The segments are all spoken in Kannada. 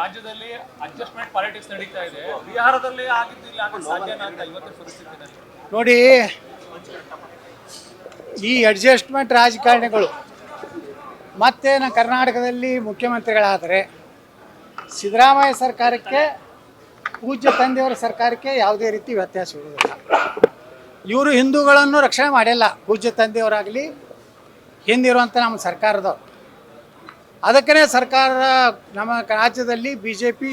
ರಾಜ್ಯದಲ್ಲಿ ಅಡ್ಜಸ್ಟ್ಮೆಂಟ್ ಪಾಲಿಟಿಕ್ಸ್ ನಡೀತಾ ಇದೆ. ಬಿಹಾರದಲ್ಲಿ ಆಗಿದ್ದಿಲ್ಲ ನೋಡಿ, ಈ ಅಡ್ಜಸ್ಟ್ಮೆಂಟ್ ರಾಜಕಾರಣಿಗಳು ಮತ್ತೇನು ಕರ್ನಾಟಕದಲ್ಲಿ ಮುಖ್ಯಮಂತ್ರಿಗಳಾದರೆ, ಸಿದ್ದರಾಮಯ್ಯ ಸರ್ಕಾರಕ್ಕೆ, ಪೂಜ್ಯ ತಂದೆಯವರ ಸರ್ಕಾರಕ್ಕೆ ಯಾವುದೇ ರೀತಿ ವ್ಯತ್ಯಾಸ ಇರುವುದಿಲ್ಲ. ಇವರು ಹಿಂದೂಗಳನ್ನು ರಕ್ಷಣೆ ಮಾಡಿಲ್ಲ. ಪೂಜ್ಯ ತಂದೆಯವರಾಗಲಿ, ಹಿಂದಿರುವಂಥ ನಮ್ಮ ಸರ್ಕಾರದವ್ರು. ಅದಕ್ಕೇ ಸರ್ಕಾರ ನಮ್ಮ ರಾಜ್ಯದಲ್ಲಿ ಬಿ ಜೆ ಪಿ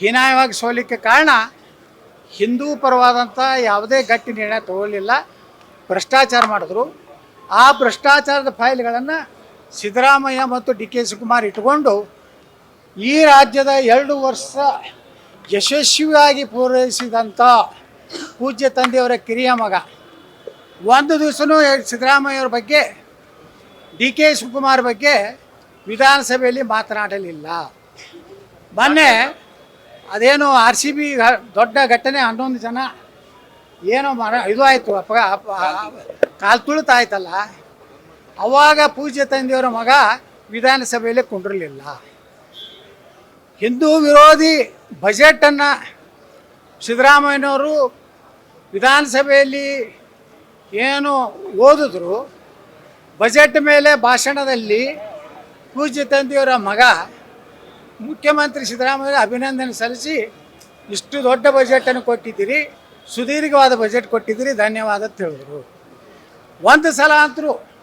ಹೀನಾಯವಾಗಿ ಸೋಲಿಕ್ಕೆ ಕಾರಣ ಹಿಂದೂ ಪರವಾದಂಥ ಯಾವುದೇ ಗಟ್ಟಿ ನಿರ್ಣಯ ತಗೊಳ್ಳಿಲ್ಲ. ಭ್ರಷ್ಟಾಚಾರ ಮಾಡಿದ್ರು. ಆ ಭ್ರಷ್ಟಾಚಾರದ ಫೈಲ್ಗಳನ್ನು ಸಿದ್ದರಾಮಯ್ಯ ಮತ್ತು ಡಿ ಕೆ ಶಿವಕುಮಾರ್ ಇಟ್ಟುಕೊಂಡು ಈ ರಾಜ್ಯದ ಎರಡು ವರ್ಷ ಯಶಸ್ವಿಯಾಗಿ ಪೂರೈಸಿದಂಥ ಪೂಜ್ಯ ತಂದೆಯವರ ಕಿರಿಯ ಮಗ. ಒಂದು ದಿವಸನೂ ಸಿದ್ದರಾಮಯ್ಯವ್ರ ಬಗ್ಗೆ, ಡಿ ಕೆ ಶಿವಕುಮಾರ್ ಬಗ್ಗೆ ವಿಧಾನಸಭೆಯಲ್ಲಿ ಮಾತನಾಡಲಿಲ್ಲ. ಮೊನ್ನೆ ಅದೇನು ಆರ್ ಸಿ ಬಿ ದೊಡ್ಡ ಘಟನೆ, ಹನ್ನೊಂದು ಜನ ಏನೋ ಮರ ಇದು ಆಯಿತು, ಅಪ ಕಾಲು ತುಳಿತ ಆಯ್ತಲ್ಲ ಅವಾಗ ಪೂಜ್ಯ ತಂದೆಯವರ ಮಗ ವಿಧಾನಸಭೆಯಲ್ಲಿ ಕುಂಡಿರಲಿಲ್ಲ. ಹಿಂದೂ ವಿರೋಧಿ ಬಜೆಟನ್ನು ಸಿದ್ದರಾಮಯ್ಯನವರು ವಿಧಾನಸಭೆಯಲ್ಲಿ ಏನು ಓದಿದ್ರು, ಬಜೆಟ್ ಮೇಲೆ ಭಾಷಣದಲ್ಲಿ ಪೂಜ್ಯ ತಂದೆಯವರ ಮಗ ಮುಖ್ಯಮಂತ್ರಿ ಸಿದ್ದರಾಮಯ್ಯ ಅಭಿನಂದನೆ ಸಲ್ಲಿಸಿ ಇಷ್ಟು ದೊಡ್ಡ ಬಜೆಟನ್ನು ಕೊಟ್ಟಿದ್ದೀರಿ, ಸುದೀರ್ಘವಾದ ಬಜೆಟ್ ಕೊಟ್ಟಿದ್ದೀರಿ, ಧನ್ಯವಾದ ಅಂತ ಒಂದು ಸಲ ಅಂತರೂ